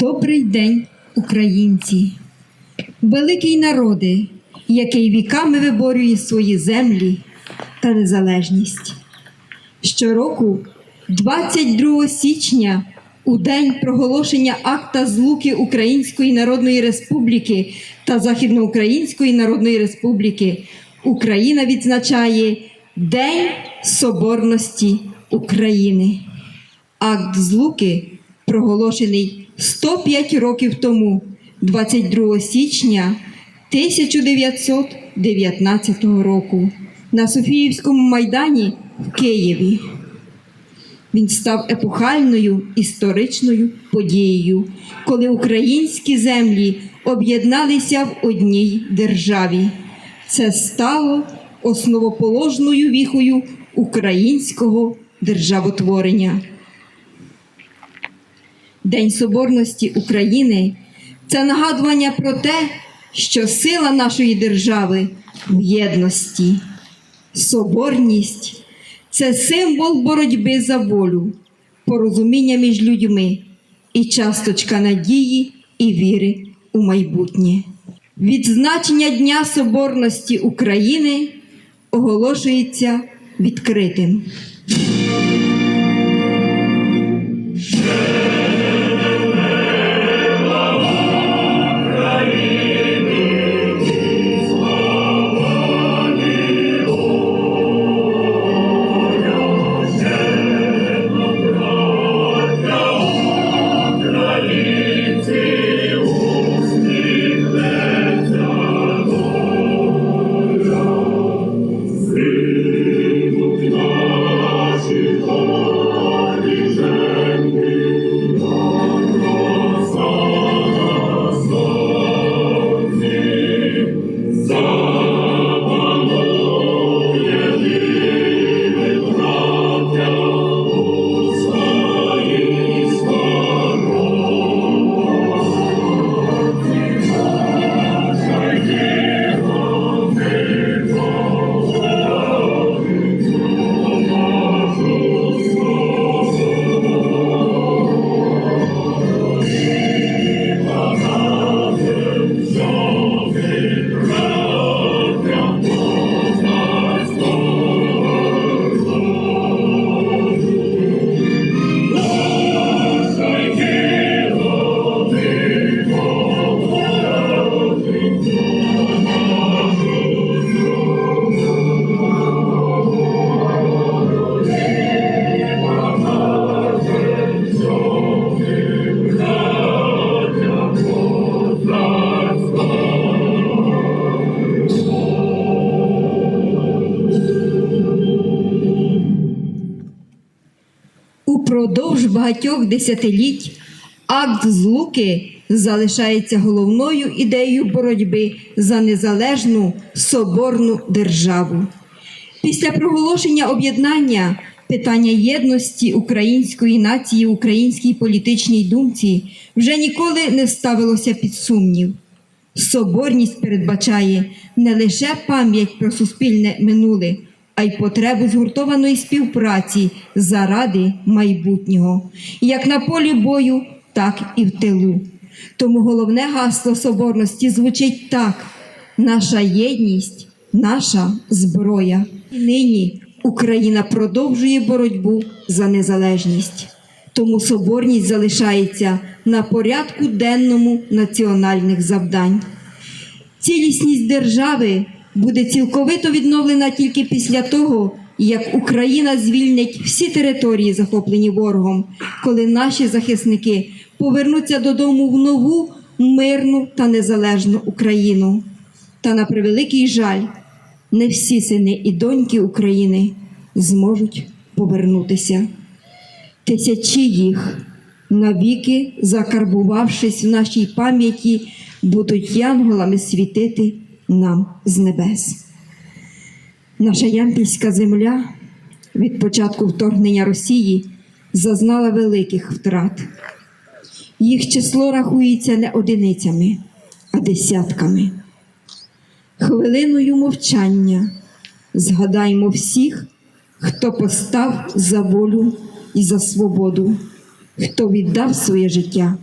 Добрий день, українці, великий народи, який віками виборює свої землі та незалежність. Щороку, 22 січня, у день проголошення акта злуки Української Народної Республіки та Західноукраїнської Народної Республіки, Україна відзначає День Соборності України. Акт злуки проголошений 105 років тому, 22 січня 1919 року на Софіївському майдані в Києві. Він став епохальною історичною подією, коли українські землі об'єдналися в одній державі. Це стало основоположною віхою українського державотворення. День Соборності України це нагадування про те, що сила нашої держави в єдності. Соборність це символ боротьби за волю, порозуміння між людьми і часточка надії і віри у майбутнє. Відзначення Дня Соборності України оголошується відкритим. Багатьох десятиліть акт злуки залишається головною ідеєю боротьби за незалежну соборну державу. Після проголошення об'єднання питання єдності української нації українській політичній думці вже ніколи не ставилося під сумнів. Соборність передбачає не лише пам'ять про суспільне минуле, а й потребу згуртованої співпраці заради майбутнього, як на полі бою, так і в тилу. Тому головне гасло соборності звучить так: наша єдність, наша зброя. І нині Україна продовжує боротьбу за незалежність. Тому соборність залишається на порядку денному національних завдань. Цілісність держави буде цілковито відновлена тільки після того, як Україна звільнить всі території, захоплені ворогом, коли наші захисники повернуться додому в нову мирну та незалежну Україну. Та на превеликий жаль, не всі сини і доньки України зможуть повернутися. Тисячі їх, навіки закарбувавшись в нашій пам'яті, будуть янголами світити нам з небес. Наша ямпільська земля від початку вторгнення Росії зазнала великих втрат. Їх число рахується не одиницями, а десятками. Хвилиною мовчання згадаймо всіх, хто постав за волю і за свободу, хто віддав своє життя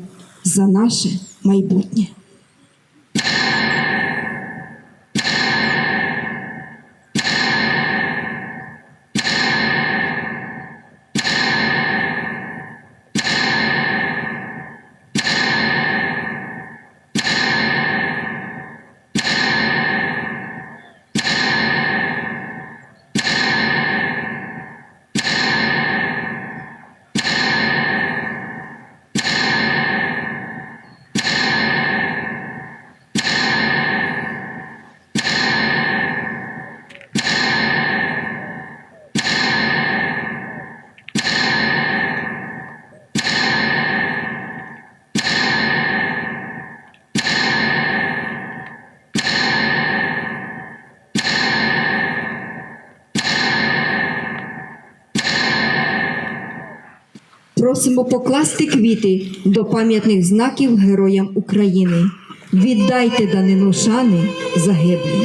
за наше майбутнє. Просимо покласти квіти до пам'ятних знаків героям України. Віддайте данину шани загиблим.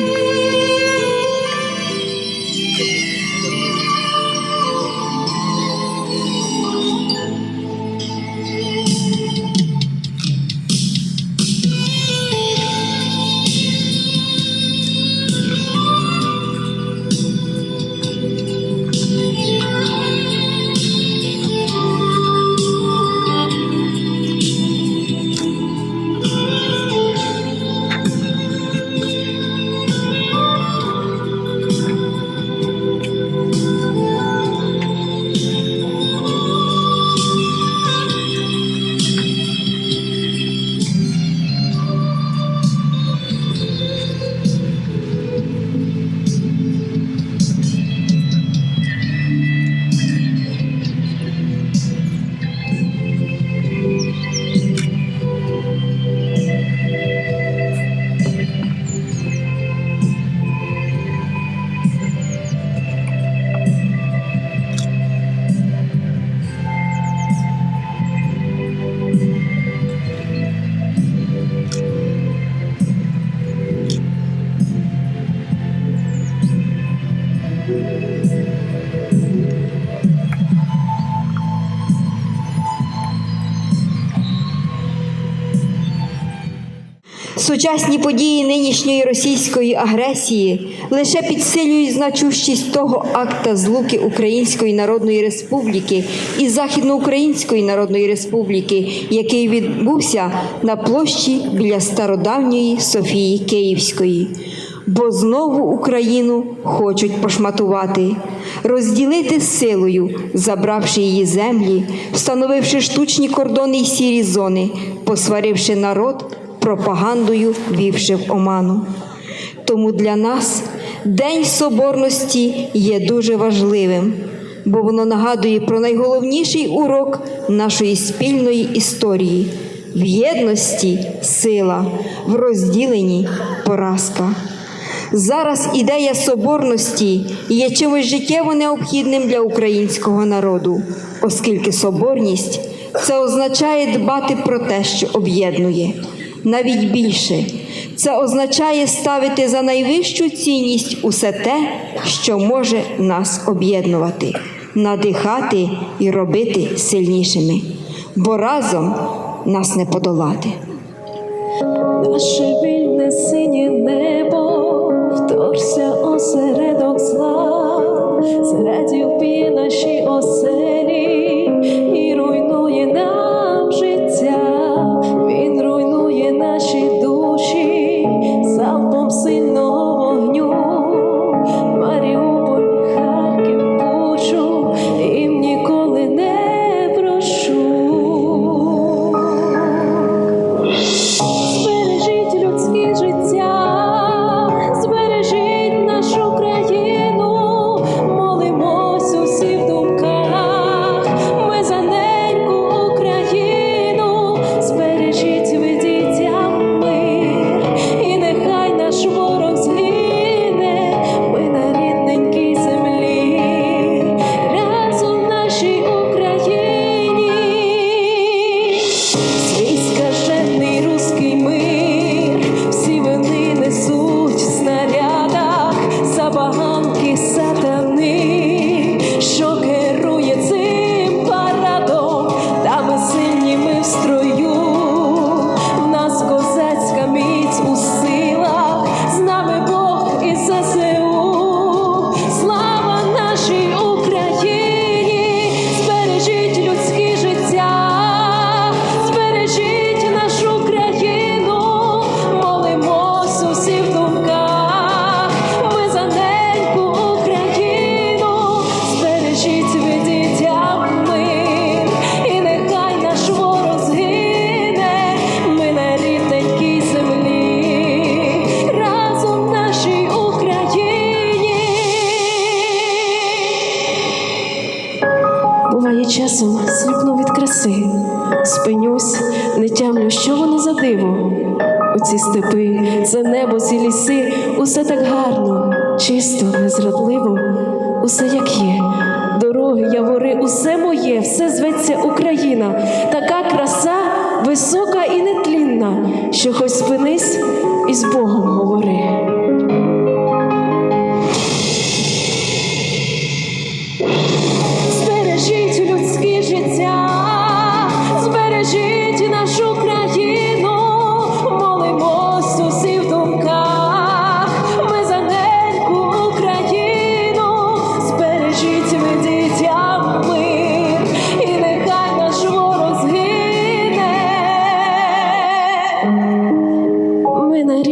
Сучасні події нинішньої російської агресії лише підсилюють значущість того акта злуки Української Народної Республіки і Західноукраїнської Народної Республіки, який відбувся на площі біля стародавньої Софії Київської. Бо знову Україну хочуть пошматувати, розділити силою, забравши її землі, встановивши штучні кордони й сірі зони, посваривши народ пропагандою вівши в оману. Тому для нас День Соборності є дуже важливим, бо воно нагадує про найголовніший урок нашої спільної історії в єдності сила, в розділенні поразка. Зараз ідея соборності є чимось життєво необхідним для українського народу, оскільки соборність це означає дбати про те, що об'єднує. Навіть більше. Це означає ставити за найвищу цінність усе те, що може нас об'єднувати, надихати і робити сильнішими, бо разом нас не подолати. Наше вільне синє небо, вторгся осередок зла, зрадів п'є наші оселі і руйнує нам у ці степи, це небо, ці ліси, усе так гарно, чисто, незрадливо, усе як є. Дороги, явори, усе моє, все зветься Україна, така краса висока і нетлінна, що хоч спинись і з Богом говори. Bye, Ned.